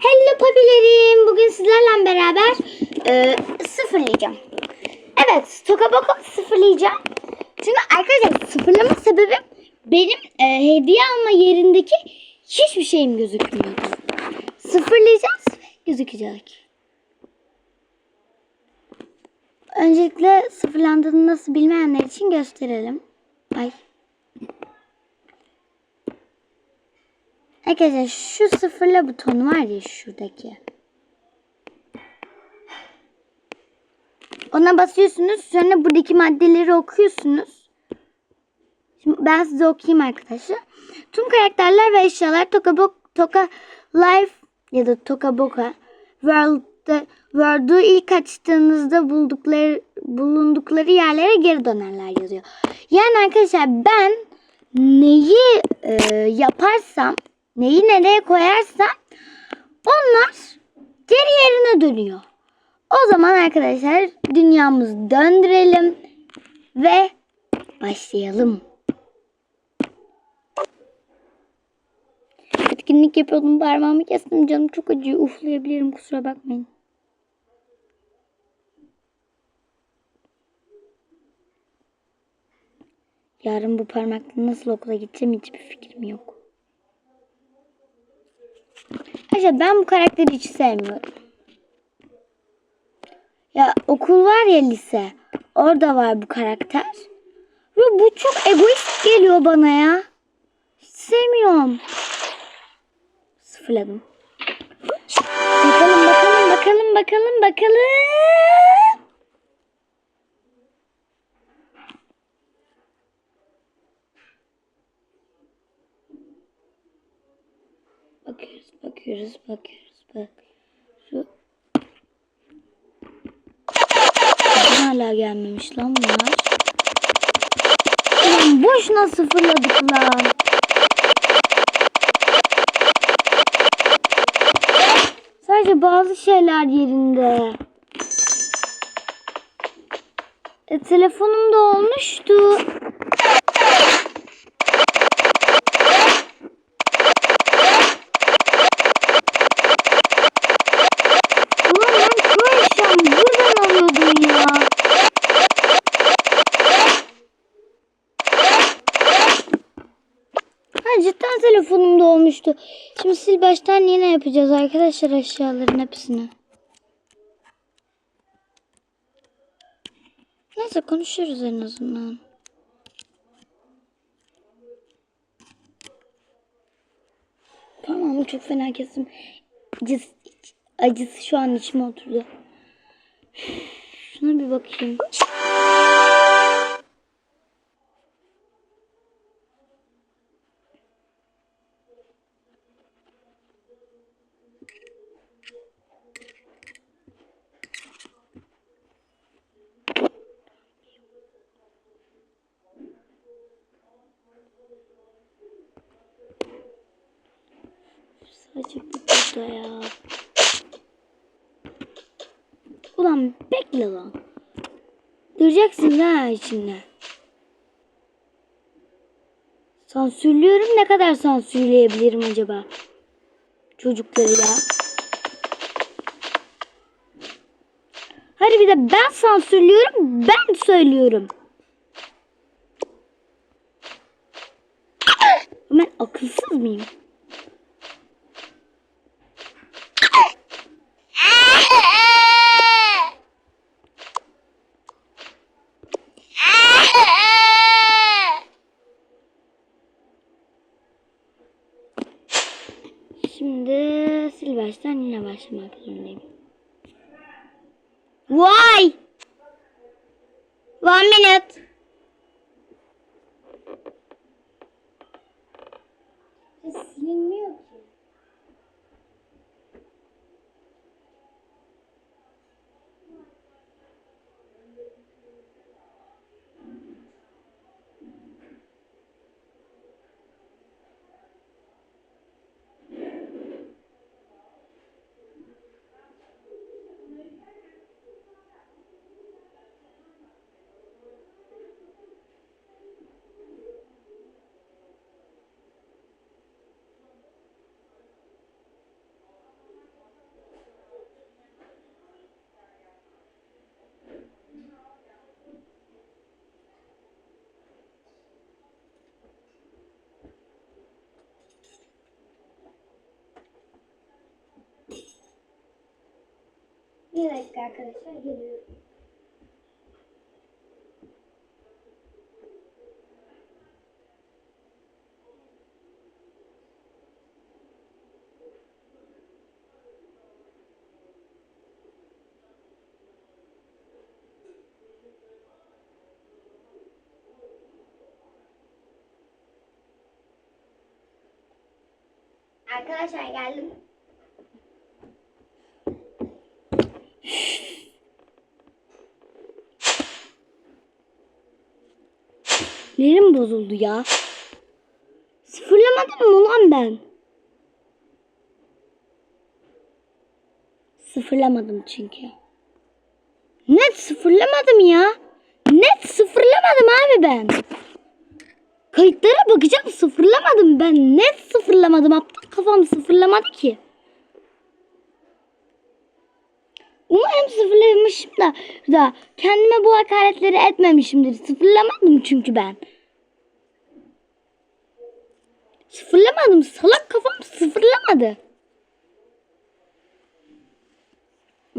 Hello papilerim. Bugün sizlerle beraber e, sıfırlayacağım. Evet, Tokaboko sıfırlayacağım. Çünkü arkadaşlar sıfırlama sebebim benim e, hediye alma yerindeki hiçbir şeyim gözükmüyordu. Sıfırlayacağız ve gözükecek. Öncelikle sıfırlandığını nasıl bilmeyenler için gösterelim. Ay. Arkadaşlar şu sıfırla butonu var ya şuradaki. Ona basıyorsunuz. Sonra buradaki maddeleri okuyorsunuz. Şimdi ben size okuyayım arkadaşlar. Tüm karakterler ve eşyalar Toka, Toka Life ya da Toka Boka World'da World'u ilk açtığınızda buldukları bulundukları yerlere geri dönerler yazıyor. Yani arkadaşlar ben neyi e, yaparsam neyi nereye koyarsam onlar geri yerine dönüyor. O zaman arkadaşlar dünyamızı döndürelim ve başlayalım. Etkinlik yapıyordum parmağımı kestim canım çok acıyor uflayabilirim kusura bakmayın. Yarın bu parmakla nasıl okula gideceğim hiçbir fikrim yok. Arkadaşlar ben bu karakteri hiç sevmiyorum. Ya okul var ya lise. Orada var bu karakter. Ve bu çok egoist geliyor bana ya. Hiç sevmiyorum. Sıfırladım. Bakıyoruz, bakıyoruz, bak. Şu hala gelmemiş lan bunlar. Ulan boşuna sıfırladık lan. Sadece bazı şeyler yerinde. E, telefonum da olmuştu. Ulan ben şu eşyamı buradan alıyordum ya. Cidden telefonum da olmuştu. Şimdi sil baştan yine yapacağız arkadaşlar eşyaların hepsini. Neyse konuşuruz en azından. Tamam çok fena kesim. Acısı, acısı şu an içime oturdu. Şuna bir bakayım. Sadece bir burada ya. Ulan bekle lan. Göreceksin ha içinde. Sansürlüyorum ne kadar sansürleyebilirim acaba? Çocukları ya. Hadi bir de ben sansürlüyorum ben söylüyorum. Ben akılsız mıyım? Şimdi sil baştan yine başlamak Bir dakika arkadaşlar geliyorum. Arkadaşlar geldim. Nerim bozuldu ya? Sıfırlamadım mı lan ben? Sıfırlamadım çünkü. Net sıfırlamadım ya. Net sıfırlamadım abi ben. Kayıtlara bakacağım sıfırlamadım ben. Net sıfırlamadım. Aptal kafam sıfırlamadı ki. Umarım sıfırlamışım da, da kendime bu hakaretleri etmemişimdir. Sıfırlamadım çünkü ben. Sıfırlamadım. Salak kafam sıfırlamadı.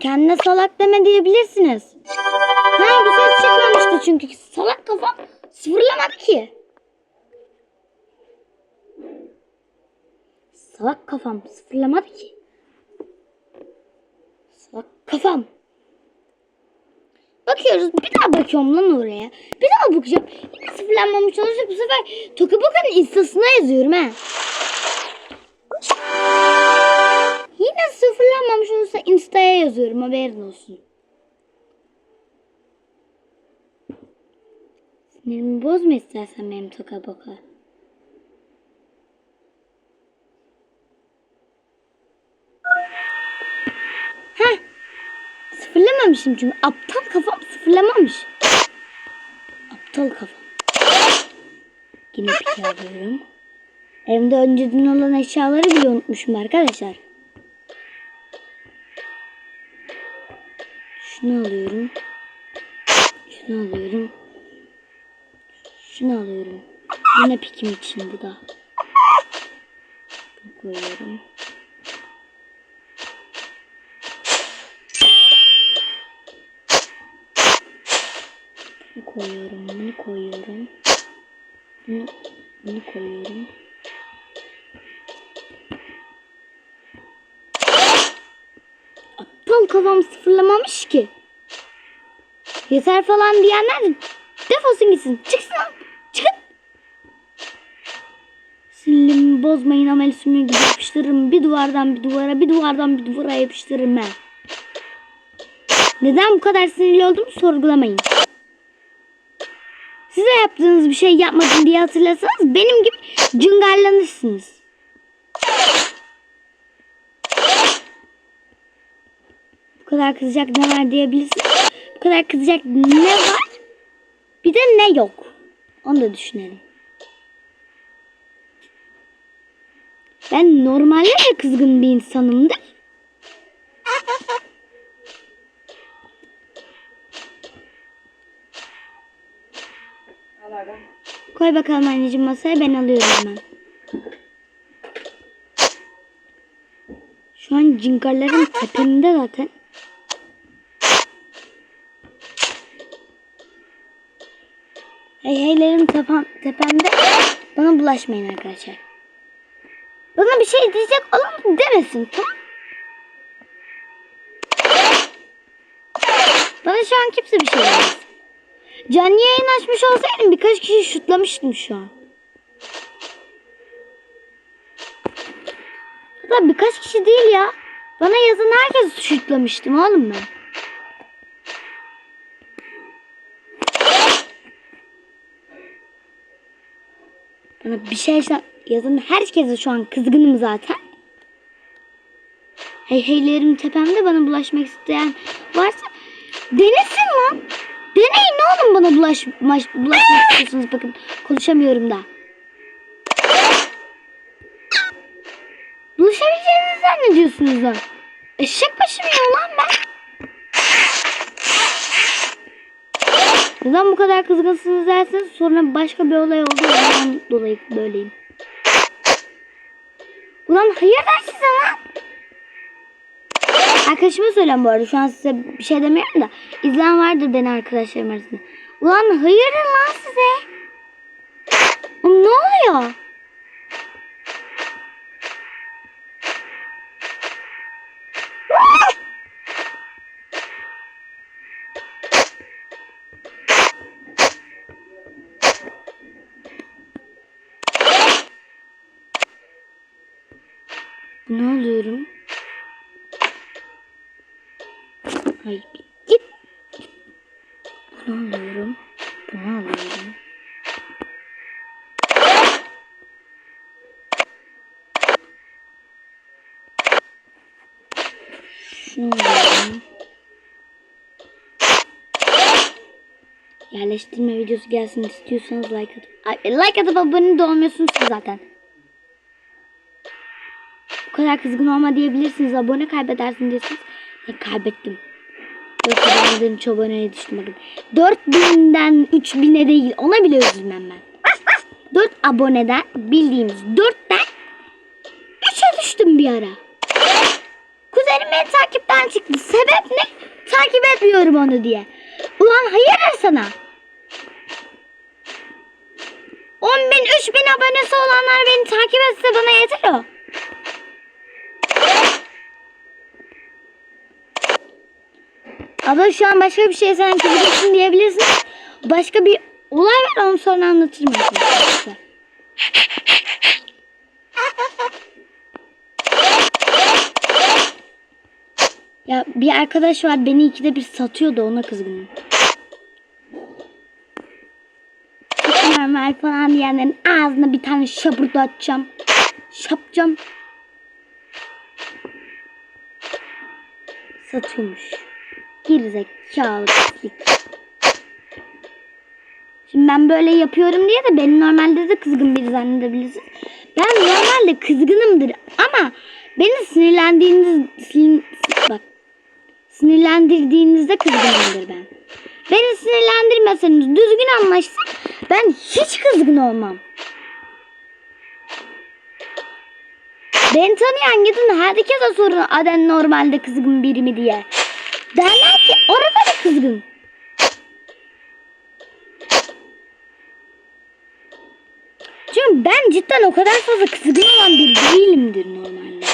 Kendine salak deme diyebilirsiniz. Ha bu ses çıkmamıştı çünkü. Salak kafam sıfırlamadı ki. Salak kafam sıfırlamadı ki. Kafam. Bakıyoruz. Bir daha bakıyorum lan oraya. Bir daha bakacağım. Yine sıfırlanmamış olursa bu sefer Tokaboka'nın instasına yazıyorum ha. Yine sıfırlanmamış olursa instaya yazıyorum. Haberin olsun. Sinirimi bozma istersen benim Tokaboka. Sıfırlamamışım çünkü. Aptal kafam sıfırlamamış. Aptal kafam. Yine piki alıyorum. Evimde önceden olan eşyaları bile unutmuşum arkadaşlar. Şunu alıyorum. Şunu alıyorum. Şunu alıyorum. Yine pikim için bu da. Bunu koyuyorum. Koyuyorum. Bunu koyuyorum. Bunu, bunu koyuyorum. Aptal kafam sıfırlamamış ki. Yeter falan diyenler de defolsun gitsin. Çıksın lan. Çıkın. Sinirimi bozmayın amel sümüğü yapıştırırım. Bir duvardan bir duvara, bir duvardan bir duvara yapıştırırım ben. Neden bu kadar sinirli olduğumu sorgulamayın. Yaptığınız bir şey yapmadım diye hatırlasanız benim gibi cıngarlanırsınız. Bu kadar kızacak ne var diyebilirsiniz. Bu kadar kızacak ne var? Bir de ne yok. Onu da düşünelim. Ben normalde de kızgın bir insanımdır. Al abi. Koy bakalım anneciğim masaya ben alıyorum hemen. Şu an cingarların tepemde zaten. Hey heylerim tepem, tepemde. Bana bulaşmayın arkadaşlar. Bana bir şey diyecek olan demesin tamam Bana şu an kimse bir şey demesin. Canlı yayın açmış olsaydım birkaç kişi şutlamıştım şu an. Hatta birkaç kişi değil ya. Bana yazan herkes şutlamıştım oğlum ben. Bana bir şey yazan herkese şu an kızgınım zaten. Hey heylerim tepemde bana bulaşmak isteyen varsa denesin lan. Deneyin ne oğlum bana bulaş, maş- istiyorsunuz bakın konuşamıyorum da. Bulaşabileceğinizi zannediyorsunuz lan. Eşek başı mıyım lan ben? Neden bu kadar kızgınsınız derseniz sonra başka bir olay oldu ondan dolayı böyleyim. Ulan hayırdır size lan? Arkadaşıma söylüyorum bu arada. Şu an size bir şey demiyorum da. İzleyen vardır beni arkadaşlarım arasında. Ulan hayırdır lan size? Ne oluyor? Ne oluyorum? Hayır git. Bunu alıyorum. Bunu alıyorum. Şunu alıyorum. Yerleştirme videosu gelsin istiyorsanız like atıp like atıp abone de olmuyorsunuz zaten. Bu kadar kızgın olma diyebilirsiniz. Abone kaybedersin diyorsunuz. Ya kaybettim. 4000'den 3 aboneye düştüm bakın. 4000'den 3000'e değil. Ona bile üzülmem ben. 4 aboneden bildiğimiz 4'ten 3'e düştüm bir ara. Kuzenim beni takipten çıktı. Sebep ne? Takip etmiyorum onu diye. Ulan hayırdır sana? 10 bin, 3 bin abonesi olanlar beni takip etse bana yeter o. Abla şu an başka bir şey sen kızgınsın diyebilirsin. Başka bir olay var onu sonra anlatırım arkadaşlar. Ya bir arkadaş var beni ikide bir satıyordu ona kızgınım. Normal falan diyenlerin ağzına bir tane şapırtı atacağım. Şapacağım. Satıyormuş. Gerizekalı pislik. Şimdi ben böyle yapıyorum diye de beni normalde de kızgın biri zannedebilirsiniz. Ben normalde kızgınımdır ama beni sinirlendiğiniz sin- bak sinirlendirdiğinizde kızgınımdır ben. Beni sinirlendirmeseniz düzgün anlaşsak ben hiç kızgın olmam. Beni tanıyan gidin herkese sorun Aden normalde kızgın biri mi diye. Derler ki orada da kızgın. Çünkü ben cidden o kadar fazla kızgın olan biri değilimdir normalde.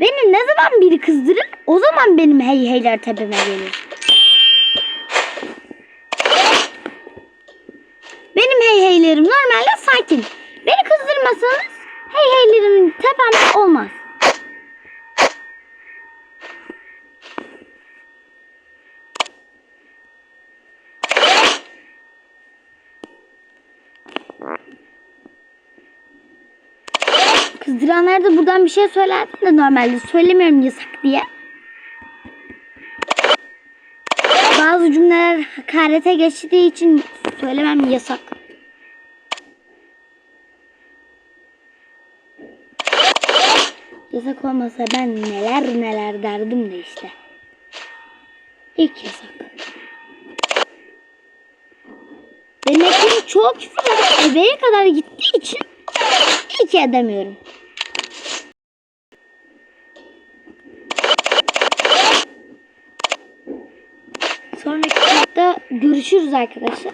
Beni ne zaman biri kızdırır o zaman benim hey heyler tepeme gelir. Benim hey heylerim normalde sakin. Beni kızdırmasanız hey heylerim tepemde olmaz. Kızdıranlara da buradan bir şey söylerdim de normalde söylemiyorum yasak diye. Bazı cümleler hakarete geçtiği için söylemem yasak. Yasak olmasa ben neler neler derdim de işte. İlk yasak. Demek ki çok ebeye kadar gittiği için hiç edemiyorum. Görüşürüz arkadaşlar.